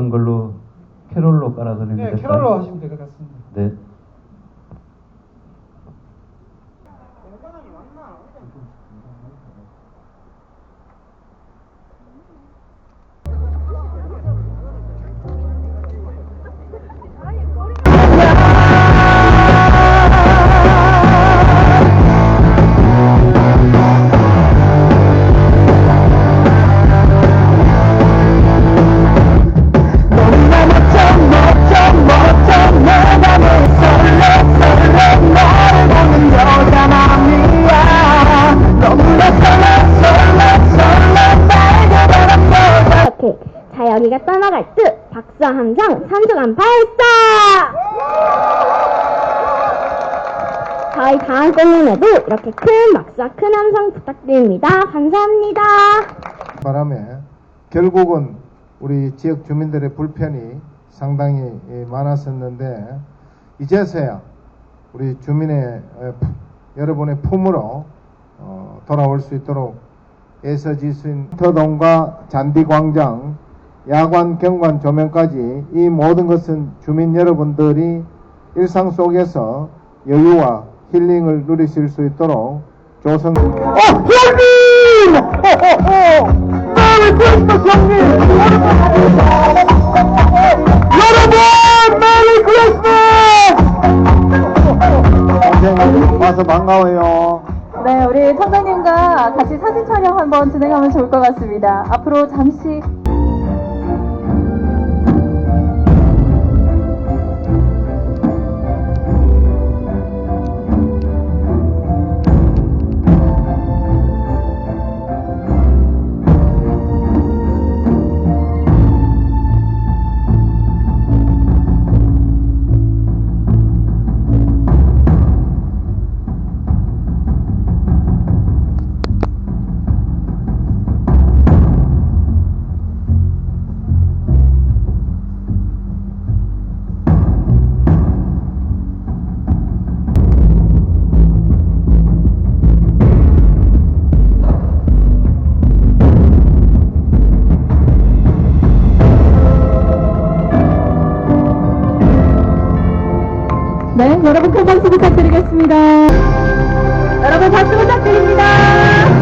어떤 걸로 캐롤로 깔아드리면 네? 캐롤로 하시면 될 것 같습니다. 네. 자연이가 떠나갈 듯 박수 함성 산중한 발사! 저희 다음 공연에도 이렇게 큰 박수와 큰 함성 부탁드립니다. 감사합니다. 바람에 결국은 우리 지역 주민들의 불편이 상당히 예, 많았었는데 이제서야 우리 주민의 에, 푸- 여러분의 품으로 어, 돌아올 수 있도록 애써지신 터동과 잔디광장, 야관, 경관, 조명까지 이 모든 것은 주민 여러분들이 일상 속에서 여유와 힐링을 누리실 수 있도록 조성. 어, 형님! 호호호! 메리 크리스마스 형님! 여러분! 메리 크리스마스! 선생님 와서 반가워요. 네, 우리 선생님과 같이 사진 촬영 한번 진행하면 좋을 것 같습니다. 앞으로 잠시 네, 여러분 큰 박수 부탁드리겠습니다. 여러분 박수 부탁드립니다.